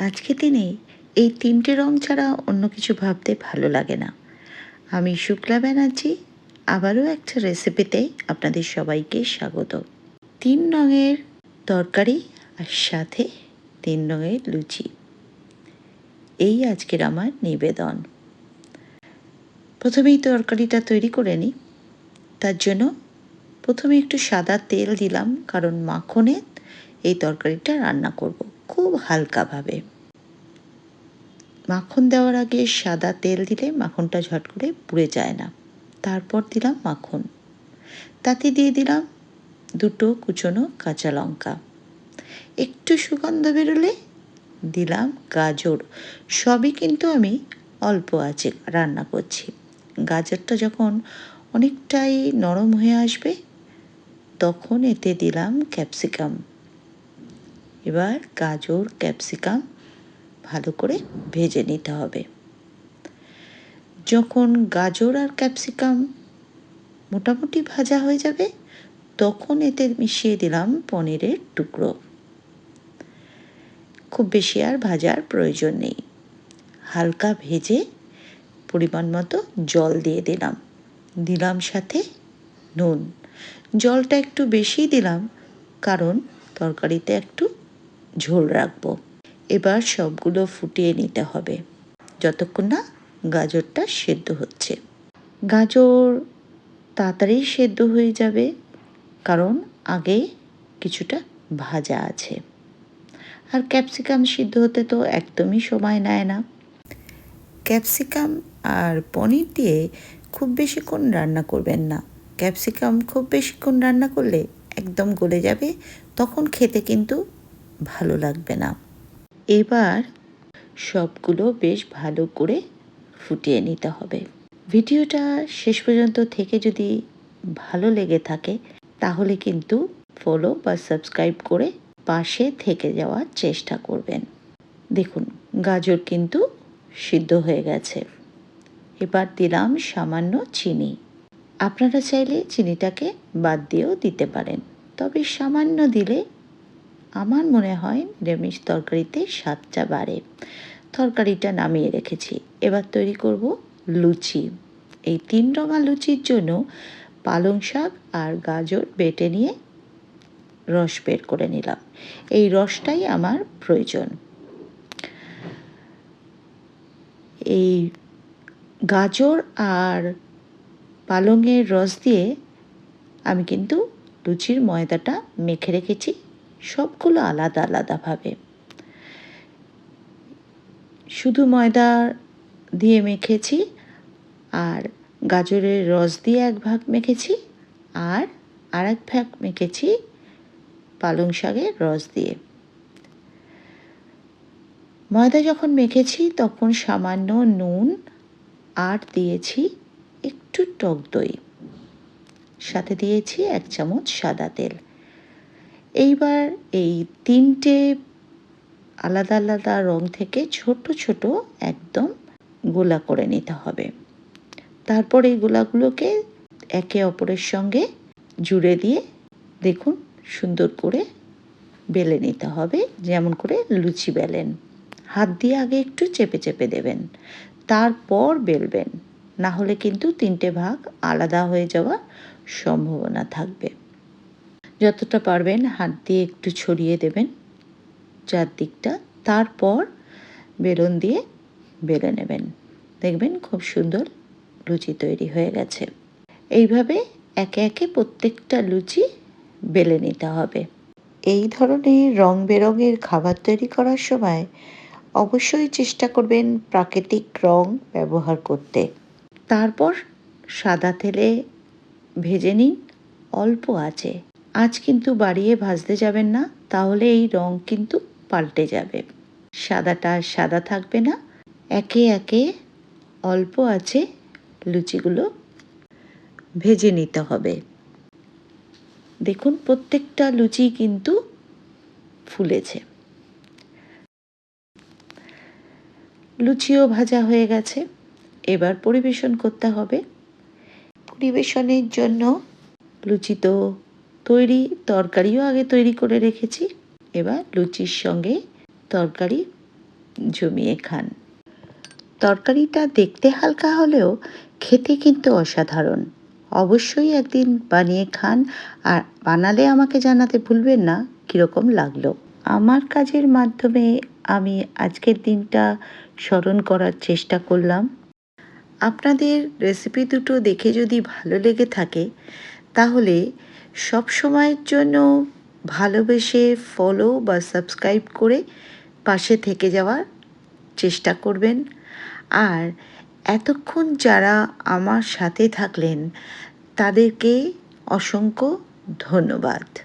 আজকে দিনে এই তিনটে রং ছাড়া অন্য কিছু ভাবতে ভালো লাগে না। আমি শুক্লা ব্যানার্জি, আবারও একটা রেসিপিতে আপনাদের সবাইকে স্বাগত। তিন রঙের তরকারি আর সাথে তিন রঙের লুচি। এই আজকের আমার নিবেদন। প্রথমেই তরকারিটা তৈরি করে নিই। তার জন্য প্রথমে একটু সাদা তেল দিলাম, কারণ মাখনে এই তরকারিটা রান্না করব। খুব হালকাভাবে। মাখন দেওয়ার আগে সাদা তেল দিলে মাখনটা ঝট করে পুড়ে যায় না। তারপর দিলাম মাখন। তাতে দিয়ে দিলাম দুটো কুচনো কাঁচা লঙ্কা। একটু সুগন্ধ বেরোলে দিলাম গাজর। সবই কিন্তু আমি অল্প আছে রান্না করছি। গাজরটা যখন অনেকটাই নরম হয়ে আসবে, তখন এতে দিলাম ক্যাপসিকাম। এবার গাজর, ক্যাপসিকাম ভালো করে ভেজে নিতে হবে। যখন গাজর আর ক্যাপসিকাম মোটামুটি ভাজা হয়ে যাবে, তখন এতে মিশিয়ে দিলাম পনিরের টুকরো। খুব বেশি আর ভাজার প্রয়োজন নেই। হালকা ভেজে পরিমাণ মতো জল দিয়ে দিলাম। দিলাম সাথে নুন। জলটা একটু বেশি দিলাম, কারণ তরকারিতে একটু ঝোল রাখব। এবার সবগুলো ফুটিয়ে নিতে হবে। যতক্ষণ না গাজরটা সেদ্ধ হচ্ছে। গাজর তাড়াতাড়ি সেদ্ধ হয়ে যাবে, কারণ আগে কিছুটা ভাজা আছে। আর ক্যাপসিকাম সিদ্ধ হতে তো একদমই সময় নেয় না। ক্যাপসিকাম আর পনির দিয়ে খুব বেশিক্ষণ রান্না করবেন না। ক্যাপসিকাম খুব বেশিক্ষণ রান্না করলে একদম গলে যাবে, তখন খেতে কিন্তু ভালো লাগবে না। এবার সবগুলো বেশ ভালো করে ফুটিয়ে নিতে হবে। ভিডিওটা শেষ পর্যন্ত থেকে যদি ভালো লেগে থাকে, তাহলে কিন্তু ফলো বা সাবস্ক্রাইব করে পাশে থেকে যাওয়ার চেষ্টা করবেন। দেখুন, গাজর কিন্তু সিদ্ধ হয়ে গেছে। এবার দিলাম সামান্য চিনি। আপনারা চাইলে চিনিটাকে বাদ দিয়েও দিতে পারেন, তবে সামান্য দিলে আমার মনে হয় নিরামিষ তরকারিতে স্বাদটা বাড়ে। তরকারিটা নামিয়ে রেখেছি। এবার তৈরি করব লুচি। এই তিন রঙা লুচির জন্য পালং শাক আর গাজর বেটে নিয়ে রস বের করে নিলাম। এই রসটাই আমার প্রয়োজন। এই গাজর আর পালংয়ের রস দিয়ে আমি কিন্তু লুচির ময়দাটা মেখে রেখেছি। সবগুলো আলাদা আলাদাভাবে। শুধু ময়দা দিয়ে মেখেছি আর গাজরের রস দিয়ে এক ভাগ মেখেছি আর আর এক ভাগ মেখেছি পালং শাকের রস দিয়ে। ময়দা যখন মেখেছি তখন সামান্য নুন আর দিয়েছি একটু টক দই। সাথে দিয়েছি এক চামচ সাদা তেল। এইবার এই তিনটে আলাদা আলাদা রং থেকে ছোট ছোট একদম গোলা করে নিতে হবে। তারপর এই গোলাগুলোকে একে অপরের সঙ্গে জুড়ে দিয়ে দেখুন সুন্দর করে বেলে নিতে হবে, যেমন করে লুচি বেলেন। হাত দিয়ে আগে একটু চেপে চেপে দেবেন, তারপর বেলবেন। না হলে কিন্তু তিনটে ভাগ আলাদা হয়ে যাওয়ার সম্ভাবনা থাকবে। যতটা পারবেন হাত দিয়ে একটু ছড়িয়ে দেবেন চারদিকটা তারপর বেলুন দিয়ে বেলে নেবেন। দেখবেন খুব সুন্দর লুচি তৈরি হয়ে গেছে। এইভাবে একে একে প্রত্যেকটা লুচি বেলে নিতে হবে। এই ধরনের রং বেরঙের খাবার তৈরি করার সময় অবশ্যই চেষ্টা করবেন প্রাকৃতিক রং ব্যবহার করতে। তারপর সাদা তেলে ভেজে নিন। অল্প আছে আজ কিন্তু বাড়িয়ে ভাজতে যাবেন না, তাহলে এই রং কিন্তু পাল্টে যাবে। সাদাটা সাদা থাকবে না। একে একে অল্প আছে লুচিগুলো ভেজে নিতে হবে। দেখুন, প্রত্যেকটা লুচি কিন্তু ফুলেছে। লুচিও ভাজা হয়ে গেছে। এবার পরিবেশন করতে হবে। পরিবেশনের জন্য লুচি তো তৈরি তরকারিও আগে তৈরি করে রেখেছি। এবার লুচির সঙ্গে তরকারি জমিয়ে খান। তরকারিটা দেখতে হালকা হলেও খেতে কিন্তু অসাধারণ। অবশ্যই একদিন বানিয়ে খান আর বানালে আমাকে জানাতে ভুলবেন না, কীরকম লাগল। আমার কাজের মাধ্যমে আমি আজকের দিনটা স্মরণ করার চেষ্টা করলাম। আপনাদের রেসিপি দুটো দেখে যদি ভালো লেগে থাকে তাহলে সব সময়ের জন্য ভালোবেসে ফলো বা সাবস্ক্রাইব করে পাশে থেকে যাওয়ার চেষ্টা করবেন। আর এতক্ষণ যারা আমার সাথে থাকলেন, তাদেরকে অসংখ্য ধন্যবাদ।